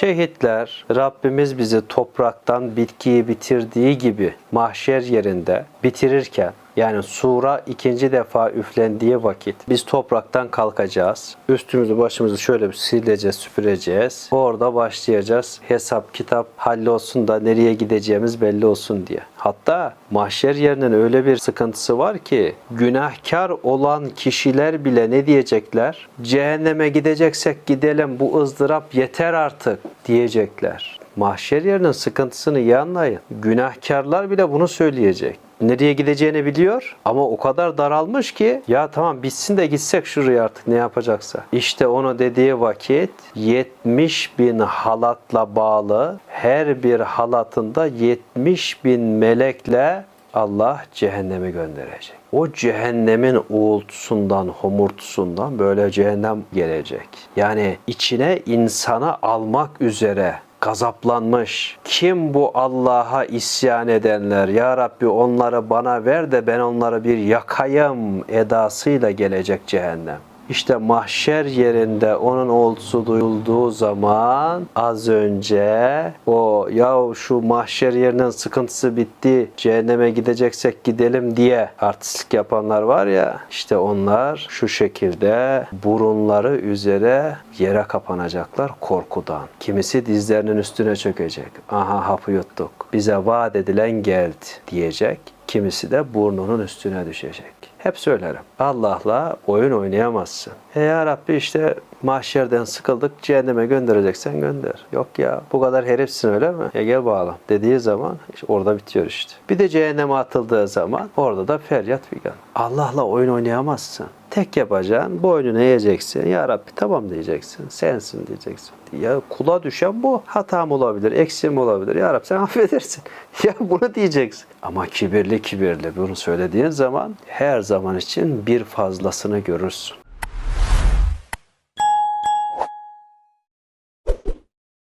Şehitler Rabbimiz bizi topraktan bitkiyi bitirdiği gibi mahşer yerinde bitirirken yani sura ikinci defa üflendiği vakit biz topraktan kalkacağız. Üstümüzü başımızı şöyle bir sileceğiz, süpüreceğiz. Orada başlayacağız. Hesap, kitap hallolsun da nereye gideceğimiz belli olsun diye. Hatta mahşer yerinin öyle bir sıkıntısı var ki günahkar olan kişiler bile ne diyecekler? Cehenneme gideceksek gidelim bu ızdırap yeter artık diyecekler. Mahşer yerinin sıkıntısını iyi anlayın. Günahkarlar bile bunu söyleyecek. Nereye gideceğini biliyor ama o kadar daralmış ki ya tamam bitsin de gitsek şuraya artık ne yapacaksa. İşte onu dediği vakit 70 bin halatla bağlı her bir halatında 70 bin melekle Allah cehenneme gönderecek. O cehennemin uğultusundan, homurtusundan böyle cehennem gelecek. Yani içine insana almak üzere gazaplanmış. Kim bu Allah'a isyan edenler? Ya Rabbi onları bana ver de ben onları bir yakayım edasıyla gelecek cehennem. İşte mahşer yerinde onun oltusu duyulduğu zaman az önce o ya şu mahşer yerinin sıkıntısı bitti cehenneme gideceksek gidelim diye artistlik yapanlar var ya işte onlar şu şekilde burunları üzere yere kapanacaklar korkudan. Kimisi dizlerinin üstüne çökecek. Aha hapı yuttuk. Bize vaat edilen geldi diyecek. Kimisi de burnunun üstüne düşecek. Hep söylerim. Allah'la oyun oynayamazsın. E ya Rabbi işte mahşerden sıkıldık cehenneme göndereceksen gönder. Yok ya bu kadar herifsin öyle mi? Ya gel bağlam dediği zaman işte orada bitiyor işte. Bir de cehenneme atıldığı zaman orada da feryat figan. Allah'la oyun oynayamazsın. Tek yapacağın boynunu eğeceksin. Ya Rabbi tamam diyeceksin. Sensin diyeceksin. Ya kula düşen bu. Hatam olabilir, eksiğim olabilir. Ya Rabbi sen affedersin. Ya bunu diyeceksin. Ama kibirli kibirli bunu söylediğin zaman her zaman için bir fazlasını görürsün.